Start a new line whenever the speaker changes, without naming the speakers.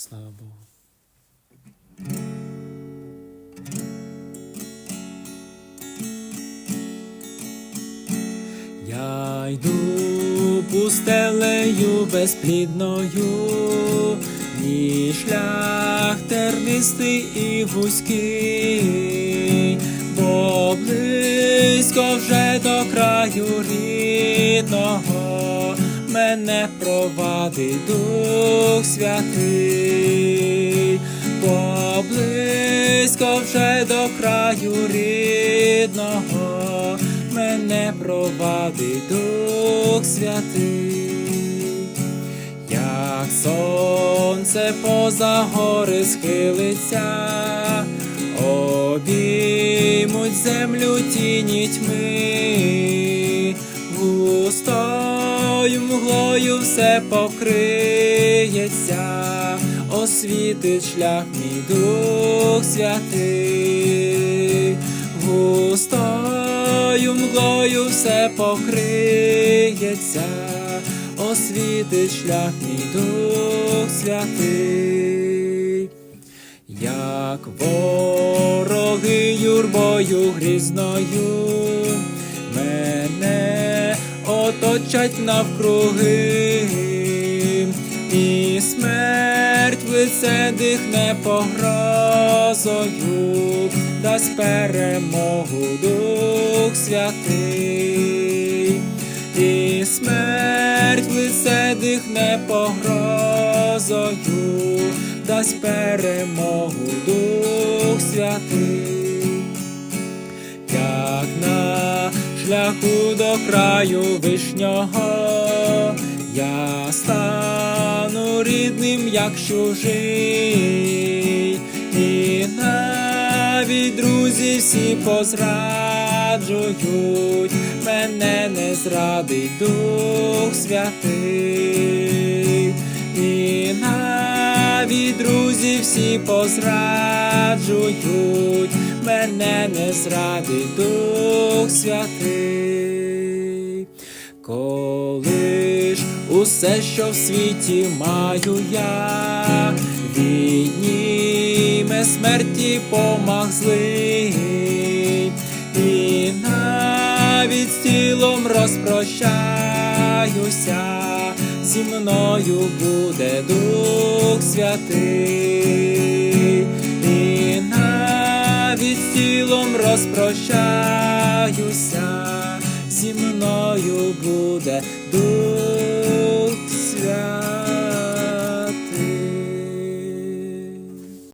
Слава Богу. Я йду пустелею безплідною, і шлях тернистий і вузький, бо близько вже до краю рідного мене провадить Дух Святий, бо близько вже до краю рідного. Мене провадить Дух Святий, як сонце поза гори схилиться, обіймуть землю тіні тьми, густою мглою все покриється, освітить шлях мій Дух Святий, густою мглою все покриється, освітить шлях мій Дух Святий, як вороги юрбою грізною, мене оточать навкруги, і смерть лице дихне погрозою, дасть перемогу Дух Святий, і смерть лице дихне погрозою, дасть перемогу Дух Святий. Як на шляху до краю вишнього, я стану рідним, як чужий, і навіть друзі всі позраджують, мене не зрадить Дух Святий. І навіть друзі всі позраджують, мене не зрадить Дух Святий. Коли усе, що в світі маю я, відніме смерті помах злий, і навіть з тілом розпрощаюся, зі мною буде Дух Святий, і навіть з тілом розпрощаюся, зі мною буде.